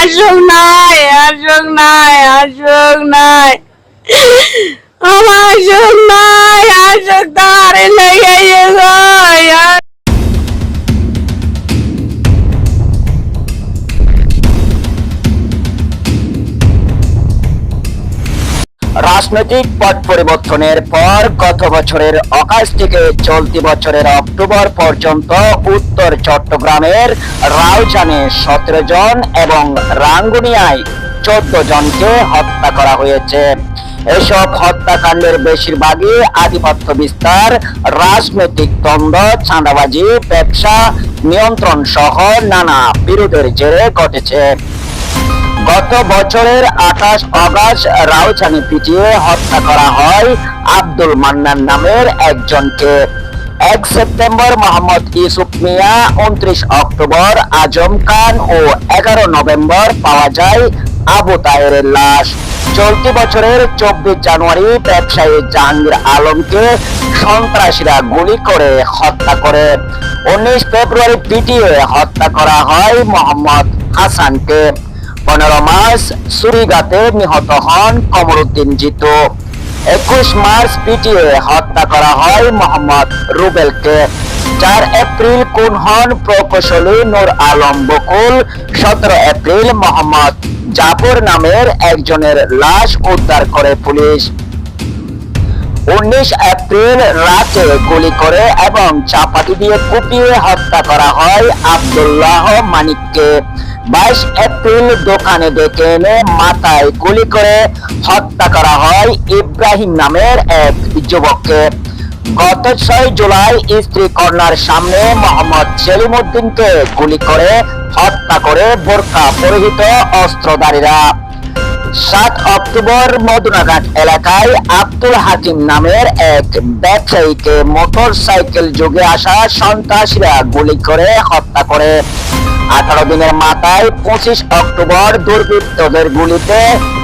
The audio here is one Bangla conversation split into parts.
আসুক নাই আসুক নাই আসুক নাই। আমার আসুক নাই লেগে গেছে রাজনৈতিক পট পরিবর্তনের পর গত বছরের অগাস্ট থেকে চলতি বছরের অক্টোবর পর্যন্ত উত্তর চট্টগ্রামের রাউজানে সতেরো জন এবং রাঙ্গুনিয়ায় চোদ্দ জনকে হত্যা করা হয়েছে। এসব হত্যাকাণ্ডের বেশিরভাগই আধিপত্য বিস্তার, রাজনৈতিক দ্বন্দ্ব, চাঁদাবাজি, ব্যবসা নিয়ন্ত্রণ সহ নানা বিরোধের জেরে ঘটেছে। গত বছরের আঠাশ অগস্ট রাউচানি পিটিয়ে হত্যা করা হয় আব্দুল মান্নান নামের একজনকে। এক সেপ্টেম্বর মোহাম্মদ ইউসুফ মিয়া উনত্রিশ অক্টোবর আজম খান ও এগারো নভেম্বর পাওয়া যায় আবু তাহেরের লাশ। চলতি বছরের চব্বিশ জানুয়ারি ব্যবসায়ী জাহাঙ্গীর আলমকে সন্ত্রাসীরা গুলি করে হত্যা করে। উনিশ ফেব্রুয়ারি পিটিয়ে হত্যা করা হয় মোহাম্মদ হাসানকে। পনেরো মার্চ সুরিগাতে নিহত হন কমরুদ্দিন জিতু। একুশ মার্চ পিটিয়ে হত্যা করা হয় মোহাম্মদ রুবেলকে। চার এপ্রিল খুন হন প্রকৌশলী নূর আলম বকুল। সতেরো এপ্রিল মোহাম্মদ জাফর নামের একজনের লাশ উদ্ধার করে পুলিশ। উনিশ এপ্রিল রাতে গুলি করে এবং চাপাতি দিয়ে কুপিয়ে হত্যা করা হয় আব্দুল্লাহ মানিককে। বাইশ এপ্রিল দোকানে ডেকে এনে মাথায় গুলি করে হত্যা করা হয় ইব্রাহিম নামের এক যুবককে। গত ছয় জুলাই স্ত্রী কন্যার সামনে মোহাম্মদ সেলিম উদ্দিনকে গুলি করে হত্যা করে বোরকা পরিহিত অস্ত্রধারীরা। সাত অক্টোবর মদুনাঘাট এলাকায় আব্দুল হাকিম নামের এক ব্যবসায়ীকে মোটর সাইকেল যোগে আসা সন্ত্রাসীরা গুলি করে হত্যা করে। আঠারো দিনের মাথায় পঁচিশ অক্টোবর দুর্বৃত্তদের গুলিতে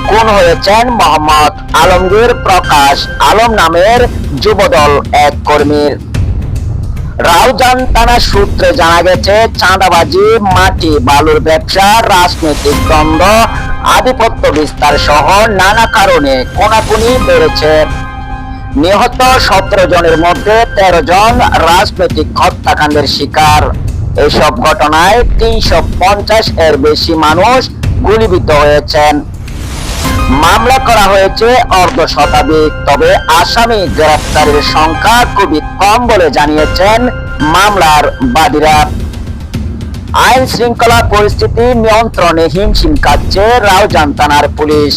খুন হয়েছেন মোহাম্মদ আলমগীর প্রকাশ আলম নামের যুবদল এক কর্মীর। রাউজান থানা সূত্রে জানা গেছে, চাঁদাবাজি, মাটি, বালুর ব্যবসা, রাজনৈতিক দ্বন্দ্ব, আধিপত্য বিস্তার সহ নানা কারণে কোনাকুনি বেড়েছে। নিহত সতেরো জনের মধ্যে তেরো জন রাজনৈতিক হত্যাকাণ্ডের শিকার। এসব ঘটনায় তিনশো পঞ্চাশ এর বেশি মানুষ গুলিবিদ্ধ হয়েছেন। মামলা করা হয়েছে অর্ধ শতাধিক, তবে আসামি গ্রেফতারের সংখ্যা খুবই কম বলে জানিয়েছেন মামলার বাদীরা। আইন শৃঙ্খলা পরিস্থিতি নিয়ন্ত্রণে হিমশিম কাটছে রাউজান থানার পুলিশ।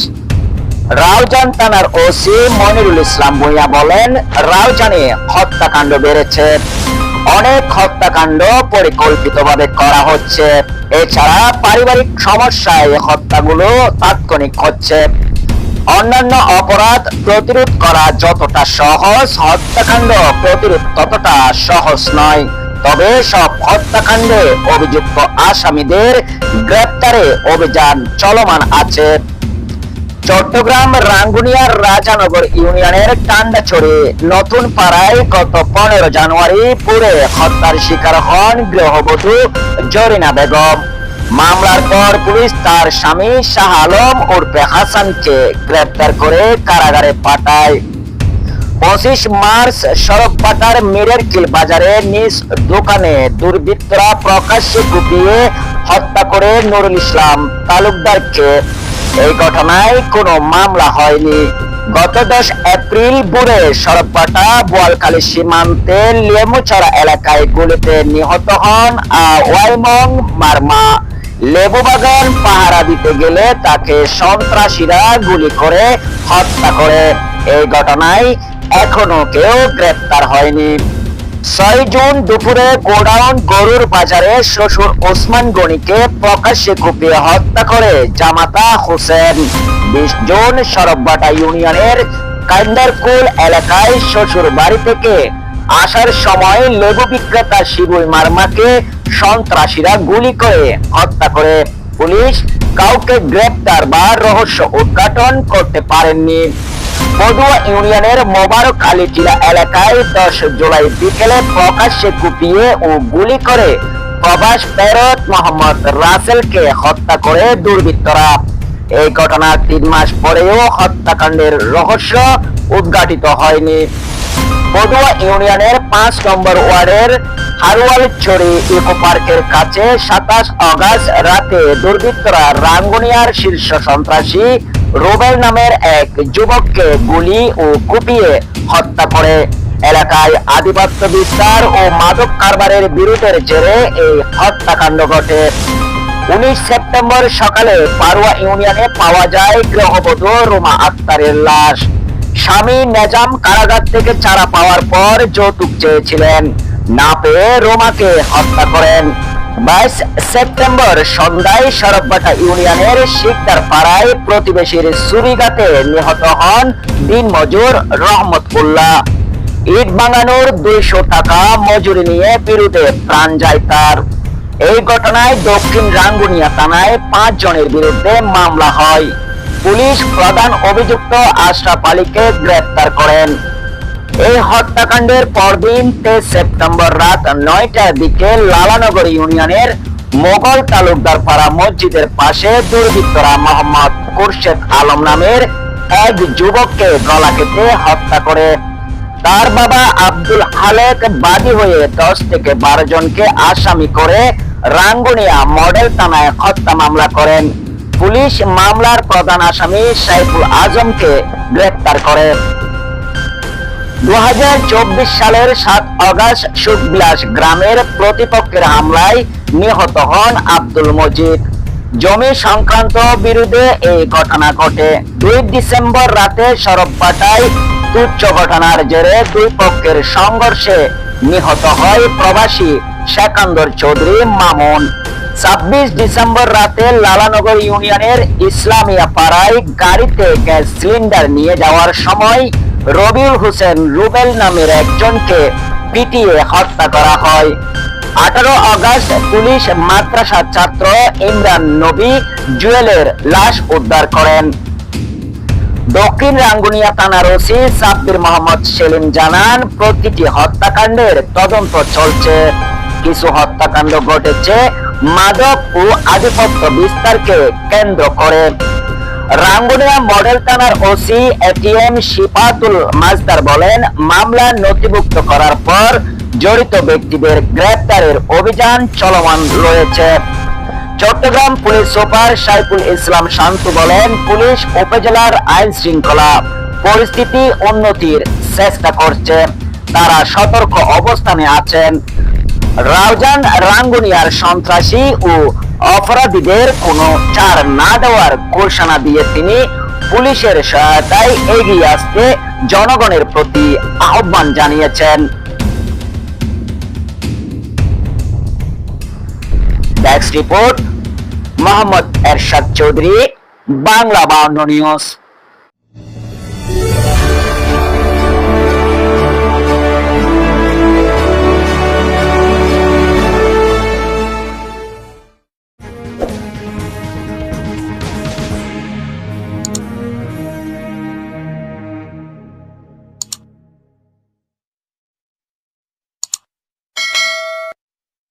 রাউজান থানার ওসি মনিরুল ইসলাম ভূঁইয়া বলেন, রাউজানে হত্যাকাণ্ড বেড়েছে। অনেক হত্যাকাণ্ড পরিকল্পিতভাবে করা হচ্ছে। এছাড়া পারিবারিক সমস্যায় হত্যাগুলো তাৎক্ষণিক হচ্ছে। অন্যান্য অপরাধ প্রতিরোধ করা যতটা সহজ, হত্যাকাণ্ড প্রতিরোধ ততটা সহজ নয়। তবে সব হত্যাকাণ্ডে অভিযুক্ত আসামিদের গ্রেপ্তারে অভিযান চলমান আছে। চট্টগ্রাম রাঙ্গুনিয়ার রাজানগর ইউনিয়নের টান্ডাছড়ি নতুন পাড়ায় গত পনেরো জানুয়ারি পুরে হত্যার শিকার হন গৃহবধূ জরিনা বেগম। মামলার পর পুলিশ তার স্বামী শাহ আলম উর্ফে হাসানকে গ্রেপ্তার করে কারাগারে পাঠায়। পঁচিশ মার্চ সড়কপাটার মিরেরকিল বাজারে নিজ দোকানে দুর্বৃত্তরা প্রকাশ্যে কুপিয়ে হত্যা করে নুরুল ইসলাম তালুকদারকে এই ঘটনায় কোনো মামলা হয়নি। গত দশ এপ্রিল ভোরে সড়কপাটা বোয়ালখালী সীমান্তে লেমুছড়া এলাকায় গুলিতে নিহত হন ওয়াইমং মারমা। লেবু বাগান পাহারা দিতে গেলে তাকে সন্ত্রাসীরা গুলি করে হত্যা করে। এই ঘটনায় এখনও কেউ গ্রেপ্তার হয়নি। ছয় জুন দুপুরে গোডাউন গরুর বাজারে শ্বশুর ওসমান গনিকে প্রকাশ্যে কুপিয়ে হত্যা করে জামাতা হোসেন। বিশ জুন ইউনিয়নের কান্দারকুল এলাকায় শ্বশুর বাড়ি থেকে আসার সময় লেবু বিক্রেতা শিবুল মার্মাকে সন্ত্রাসীরা গুলি করে হত্যা করে। পুলিশ কাউকে গ্রেপ্তার বা রহস্য উদ্ঘাটন করতে পারেননি। পদুয়া ইউনিয়নের মোবারক আলী টিলা এলাকায় দশ জুলাই বিকেলে প্রকাশ্যে কুপিয়ে ও গুলি করে প্রবাস প্যারট মোহাম্মদ রাসেলকে হত্যা করে দুর্বৃত্তরা। এই ঘটনার তিন মাস পরেও হত্যাকাণ্ডের রহস্য উদ্ঘাটিত হয়নি। পদুয়া ইউনিয়নের পাঁচ নম্বর ওয়ার্ডের হারওয়ালছড়ি ইকো পার্কের কাছে সাতাশ অগাস্ট রাতে দুর্বৃত্তরা রাঙ্গুনিয়ার শীর্ষ সন্ত্রাসী রুবেল নামের এক যুবককে গুলি ও কুপিয়ে হত্যা করে। এলাকায় আধিপত্য বিস্তার ও মাদক কারবারের বিরুদ্ধের জেরে এই হত্যাকাণ্ড ঘটে। উনিশ সেপ্টেম্বর সকালে পারুয়া ইউনিয়নে পাওয়া যায় গৃহবধূ রোমা আক্তারের লাশ। স্বামী নেজাম কারাগার থেকে চারা পাওয়ার পর যৌতুক চেয়েছিলেন। না পেয়ে রোমাকে হত্যা করেন। বাইশ সেপ্টেম্বর সন্ধ্যায় সরববাটা ইউনিয়নের শিকদার পাড়ায় প্রতিবেশীর সুরিগাতে নিহত হন দিনমজুর রহমতুল্লাহ ইট ভাঙানোর দুইশো টাকা মজুরি নিয়ে বিরুদ্ধে প্রাণ যায় তার। এই ঘটনায় দক্ষিণ রাঙ্গুনিয়া থানায় পাঁচ জনের বিরুদ্ধে মামলা হয়। পুলিশ প্রধান অভিযুক্ত আশরাফ আলীকে গ্রেপ্তার করেন। এই হত্যাকাণ্ডের পরদিন তেইশ সেপ্টেম্বর রাত নয়টার দিকে লালানগর ইউনিয়নের মোগল তালুকদার পাড়া মসজিদের পাশে দুর্বৃত্তরা মোহাম্মদ খুরশেদ আলম নামের এক যুবককে গলা কেটে হত্যা করে। তার বাবা আব্দুল হালেক বাদী হয়ে দশ থেকে বারো জনকে আসামি করে রাঙ্গুনিয়া মডেল থানায় হত্যা মামলা করেন। পুলিশ মামলার প্রধান আসামি সাইফুল আজমকে গ্রেপ্তার করে। দু হাজার চব্বিশ সালের সাত অগাস্ট সুখবিলাস গ্রামের প্রতিপক্ষের হামলায় নিহত হন আব্দুল মজিদ। জমি সংক্রান্ত বিরুদ্ধে এই ঘটনা ঘটে। দুই ডিসেম্বর রাতে সরবপাটায় তুচ্ছ ঘটনার জেরে দুই পক্ষের সংঘর্ষে নিহত হয় প্রবাসী শেখান্দর চৌধুরী মামুন। ছাব্বিশ ডিসেম্বর রাতে লালানগর ইউনিয়নের ইসলামিয়া পাড়ায় গাড়িতে গ্যাস সিলিন্ডার নিয়ে যাওয়ার সময় রবিউল হোসেন রুবেল নামের একজনকে পিটিয়ে হত্যা করা হয়। আঠারো আগস্ট পুলিশ মাদ্রাসা ছাত্র ইমরান নবী জুয়েলের লাশ উদ্ধার করেন। দক্ষিণ রাঙ্গুনিয়া থানার ওসি সাব্বির মোহাম্মদ সেলিম জানান, প্রতিটি হত্যাকাণ্ডের তদন্ত চলছে। কিছু হত্যাকাণ্ড ঘটেছে মাদক ও আধিপত্য বিস্তারকে কেন্দ্র করে। রাঙ্গুনিয়া মডেল থানার ওসি এটিএম শিফাতুল মাজদার বলেন, মামলা নথিভুক্ত করার পর জড়িত ব্যক্তিদের গ্রেপ্তারের অভিযান চলমান রয়েছে। চট্টগ্রাম পুলিশ সুপার সাইফুল ইসলাম শান্তু বলেন, পুলিশ উপজেলার আইন শৃঙ্খলা পরিস্থিতি উন্নতির চেষ্টা করছে। তারা সতর্ক অবস্থানে আছেন। রাউজান রাঙ্গুনিয়ার সন্ত্রাসী ও অপরাধীদের কোনো ছাড় না দেওয়ার ঘোষণা দিয়ে তিনি পুলিশের সহায়তায় এগিয়ে আসতে জনগণের প্রতি আহ্বান জানিয়েছেন। ডেস্ক রিপোর্ট মোহাম্মদ এরশাদ চৌধুরী, বাংলা বাউন্ন নিউজ।